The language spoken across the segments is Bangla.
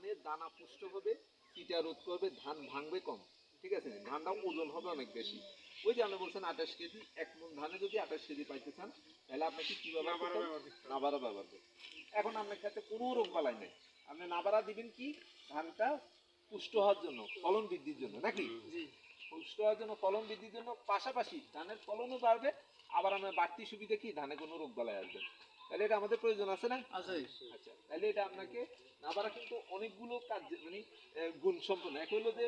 ধানের দানা পুষ্ট হবে চিটা রোধ করবে ধান ভাঙবে কম। ঠিক আছে? ধানটা ওজন হবে অনেক বেশি। ওই যে আপনি বলছেন আঠাশ কেজি এক মন ধানে যদি আঠাশ কেজি পাইতে চান তাহলে আপনাকে কি ব্যবহার নাবারা ব্যবহার করতে এখন আপনার কাছে কোনো রোগ বালাই নেই। আপনি নাবারা দিবেন কি? ধানটা পুষ্ট হওয়ার জন্য ফলন বৃদ্ধির জন্য নাকি? পুষ্ট হওয়ার জন্য ফলন বৃদ্ধির জন্য পাশাপাশি ধানের ফলনও বাড়বে আবার আমরা বাড়তি সুবিধা কি? ধানে কোনো রোগ বালাই আসবে। তাহলে এটা আমাদের প্রয়োজন আছে না? আছে আচ্ছা তাহলে এটা আপনাকে নাবারা কিন্তু অনেকগুলো কাজ মানে গুণ সম্পন্ন। এক হলো যে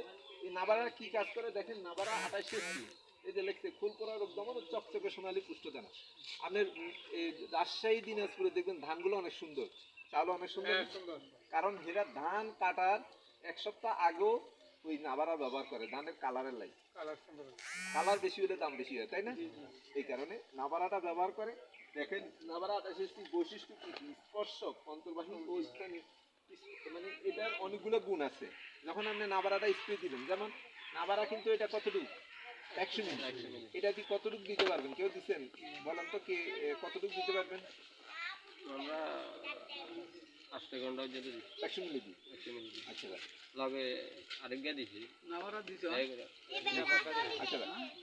নাবারা কি কাজ করে? দেখেন নাবারা আঠাশে এই যে লিখছে ফুল করা রোগ দমন ও চকচকে সোনালী পুষ্ট দানা আপনার রাজশাহী দিনাজপুরে দেখবেন ধানগুলো অনেক সুন্দর। চাউল অনেক সুন্দর। কারণ এরা ধান কাটার এক সপ্তাহ আগেও ওই নাবারা ব্যবহার করে ধানের কালারের লাই। কালার বেশি হলে দাম বেশি হয় তাই না? এই কারণে নাবারাটা ব্যবহার করে দেখেন নাবারা আঠাশের বৈশিষ্ট্য কি? স্পর্শক অন্তর্বাহী ও স্থানীয়। মানে এটার অনেকগুলো গুণ আছে। যখন আপনি নাবারাটা স্প্রে দিবেন, যেমন নাবারা কিন্তু এটা কতটুকু? একশো মিনিট এটা কি কতটুকু দিতে পারবেন? কেউ দিচ্ছেন? বলেন তো কে কতটুকু দিতে পারবেন? আমরা ঘণ্টা পর্যন্ত একশো মিলি দিই একশো মিনিট আচ্ছা লগে আরেক গিয়া দিছি? নামারা দিছে। আচ্ছা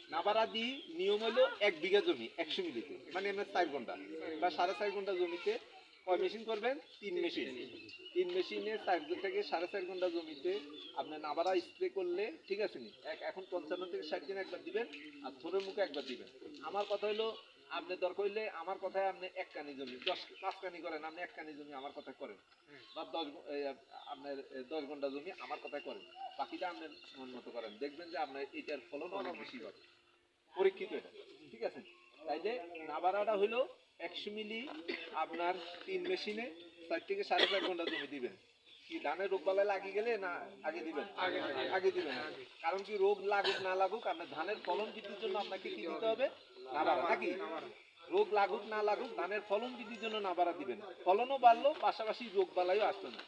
নাবারা দি নিয়ম হলো এক বিঘা জমি একশো মিলিতে মানে আপনার চার ঘণ্টা। বা সাড়ে চার ঘণ্টা জমিতে কয় মেশিন করবেন? তিন মেশিন। তিন মেশিনে। চার থেকে সাড়ে চার ঘণ্টা জমিতে আপনি নাবারা স্প্রে করলে ঠিক আছে নি? এক- এখন পঞ্চান্ন থেকে ষাট দিন একবার দিবেন আর থোড়ের মুখে একবার দিবেন। আমার কথা হলো আপনি দরকার হইলে আমার কথায় আপনি এক কানি জমি দশ পাঁচ কানি করেন আপনি এক কানি জমি আমার কথায় করেন। বা দশ আপনার দশ ঘণ্টা জমি আমার কথায় করেন। বাকিটা আপনি মন মতো করেন। দেখবেন যে আপনার এটার ফলন অনেক বেশি হবে। পরীক্ষিত এটা ঠিক আছে? তাইলে নাবারাটা হলো একশো মিলি আপনার তিন মেশিনে চার থেকে সাড়ে চার ঘণ্টা জমি দিবেন। কি ধানের রোগ বালাই লাগিয়ে গেলে না আগে দিবেন? আগে দিবেন। কারণ কি রোগ লাগুক না লাগুক আপনার ধানের ফলন বৃদ্ধির জন্য আপনাকে কি দিতে হবে? রোগ লাগুক, না লাগুক, ধানের ফলন বৃদ্ধির জন্য না বাড়া দিবেন, ফলনও বাড়লো, পাশাপাশি রোগ বালাইও আসলো না।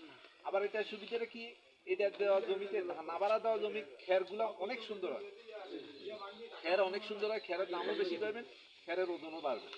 আবার এটা সুবিধাটা কি? এটা দেওয়া জমিতে নাবারা দেওয়া জমি, খেরগুলো অনেক সুন্দর হয়। খের অনেক সুন্দর হয়, খেরের দামও বেশি পাবেন, খেরের ওজনও বাড়বে।